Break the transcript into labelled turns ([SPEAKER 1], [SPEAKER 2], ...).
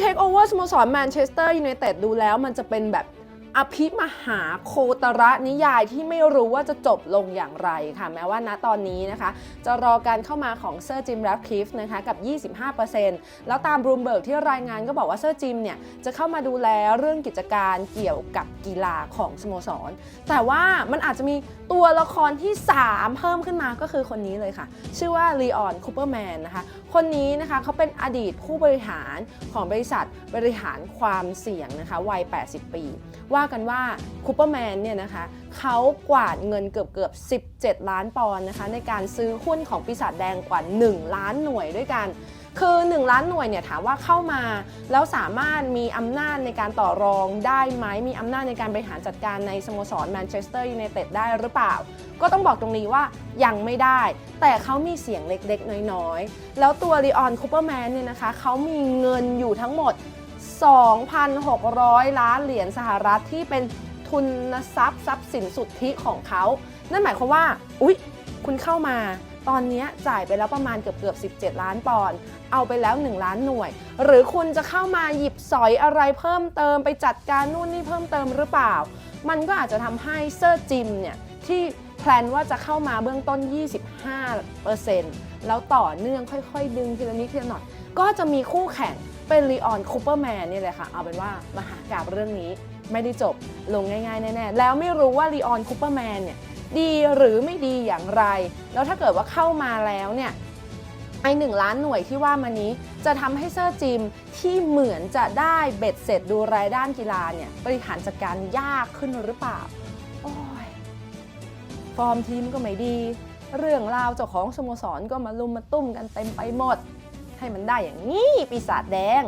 [SPEAKER 1] เทคโอเวอร์สโมสรแมนเชสเตอร์ยูไนเต็ดดูแล้วมันจะเป็นแบบ อภิมหาโคตระนิยายที่ไม่รู้ว่าจะจบลงอย่างไรค่ะแม้ว่าณตอนนี้นะคะ จะรอการเข้ามาของเซอร์จิมแรปคลิฟนะคะกับ 25%แล้วตามบรูมเบิร์กที่รายงานก็บอกว่าเซอร์จิมเนี่ยจะเข้ามาดูแลเรื่องกิจการเกี่ยวกับกีฬาของสโมสร แต่ว่ามันอาจจะมีตัวละครที่ 3 เพิ่มขึ้นมาก็คือคนนี้เลยค่ะ ชื่อว่าลีออนคูเปอร์แมนนะคะคนนี้นะคะเขาเป็นอดีตผู้บริหารของบริษัทบริหารความเสี่ยงนะคะวัย 80 ปี ว่ากันว่าคูเปอร์แมนเนี่ยนะคะเขากวาดเงินเกือบเกือบ 17 ล้านปอนด์นะคะในการซื้อหุ้นของปีศาจแดงกว่า 1 ล้านหน่วยด้วยกันคือ 1 ล้านหน่วยเนี่ยถามว่าเข้ามาแล้วสามารถมีอำนาจในการต่อรองได้ไหมมีอำนาจในการบริหารจัดการในสโมสรแมนเชสเตอร์ยูไนเต็ดได้หรือเปล่า ก็ต้องบอกตรงนี้ว่ายังไม่ได้ แต่เขามีเสียงเล็กๆ น้อยๆ แล้วตัวลีออนคูเปอร์แมนเนี่ยนะคะเขามีเงินอยู่ทั้งหมด 2,600 ล้านเหรียญสหรัฐที่เป็นทุนทรัพย์ทรัพย์สินสุทธิของเขา นั่นหมายความว่า อุ๊ย คุณเข้ามา ตอนนี้จ่ายไปแล้วประมาณเกือบเกือบ17 ล้านปอนด์ เอาไปแล้ว 1 ล้านหน่วย หรือคุณจะเข้ามาหยิบสอยอะไรเพิ่มเติมไปจัดการนู่นนี่เพิ่มเติมหรือเปล่า มันก็อาจจะทำให้เซอร์จิมเนี่ยที่แพลนว่าจะเข้ามาเบื้องต้น 25%แล้วต่อเนื่องค่อยๆ ดึงทีละนิดทีละหน่อย ก็จะมีคู่แข่ง เป็นลีออนคูเปอร์แมนนี่เลยค่ะ เอาเป็นว่ามหากาบเรื่องนี้ไม่ได้จบลงง่ายๆ แน่ๆ แล้วไม่รู้ว่าลีออนคูเปอร์แมนเนี่ยดีหรือไม่ดีอย่างไร แล้วถ้าเกิดว่าเข้ามาแล้วเนี่ยไอหนึ่งล้านหน่วยที่ว่ามานี้จะทำให้เซอร์จิมที่เหมือนจะได้เบ็ดเสร็จดูรายด้านกีฬาเนี่ยบริหารจัดการยากขึ้นหรือเปล่า โอ้ย ฟอร์มทีมก็ไม่ดี เรื่องราวเจ้าของสโมสรก็มาลุมมาตุ้มกันเต็มไปหมด ให้มันได้อย่างนี้ปีศาจแดง